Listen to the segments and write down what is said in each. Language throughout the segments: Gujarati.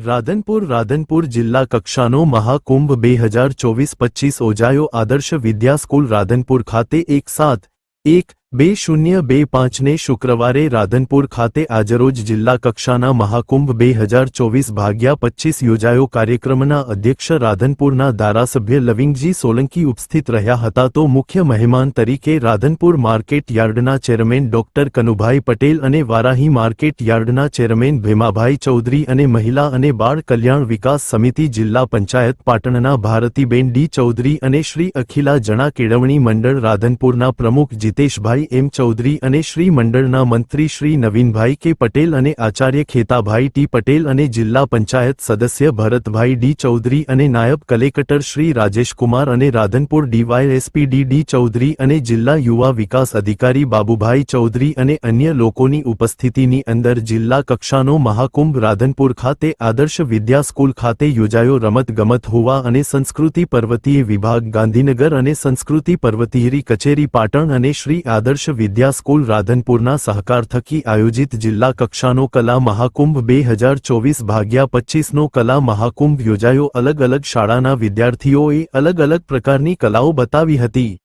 રાધનપુર રાધનપુર જિલ્લા કક્ષાનો મહાકુંભ બે હજાર ચોવીસ પચીસ યોજાયો આદર્શ વિદ્યા સ્કૂલ રાધનપુર ખાતે એક સાત, એક બે શૂન્ય બે પાંચને શુક્રવારે રાધનપુર ખાતે આજરોજ જિલ્લા કક્ષાના મહાકુંભ બે હજાર ચોવીસ ભાગ્યા પચીસ યોજાયો કાર્યક્રમના અધ્યક્ષ રાધનપુરના ધારાસભ્ય લવિંગજી સોલંકી ઉપસ્થિત રહ્યા હતા. તો મુખ્ય મહેમાન તરીકે રાધનપુર માર્કેટ યાર્ડના ચેરમેન ડોક્ટર કનુભાઈ પટેલ અને વારાહી માર્કેટ યાર્ડના ચેરમેન ભીમાભાઈ ચૌધરી અને મહિલા અને બાળ કલ્યાણ વિકાસ સમિતિ જિલ્લા પંચાયત પાટણના ભારતીબેન ડી ચૌધરી અને શ્રી અખિલા જણા કેળવણી મંડળ રાધનપુરના પ્રમુખ જીતેશભાઈ એમ ચૌધરી અને શ્રી મંડળના મંત્રી શ્રી નવીનભાઈ કે પટેલ અને આચાર્ય ખેતાભાઈ ટી પટેલ અને જિલ્લા પંચાયત સદસ્ય ભરતભાઈ ડી ચૌધરી અને નાયબ કલેક્ટર શ્રી રાજેશકુમાર અને Radhanpur DYSP D D Chaudhary અને જિલ્લા યુવા વિકાસ અધિકારી બાબુભાઈ ચૌધરી અને અન્ય લોકોની ઉપસ્થિતિની અંદર જિલ્લા કક્ષાનો મહાકુંભ રાધનપુર ખાતે આદર્શ વિદ્યા સ્કૂલ ખાતે યોજાયો રમત ગમત હોવા અને સંસ્કૃતિ પર્વતીય વિભાગ ગાંધીનગર અને સંસ્કૃતિ પર્વતીયરી કચેરી પાટણ અને શ્રી આદર્શ વિદ્યા સ્કૂલ રાધનપુરના સહકાર થકી આયોજિત જિલ્લા કક્ષાનો કલા મહાકુંભ બે હજાર ચોવીસ ભાગ્યા પચ્ચીસનો કલા મહાકુંભ યોજાયો. અલગ અલગ શાળાના વિદ્યાર્થીઓએ અલગ અલગ પ્રકારની કલાઓ બતાવી હતી.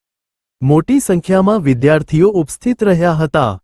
મોટી સંખ્યામાં વિદ્યાર્થીઓ ઉપસ્થિત રહ્યા હતા.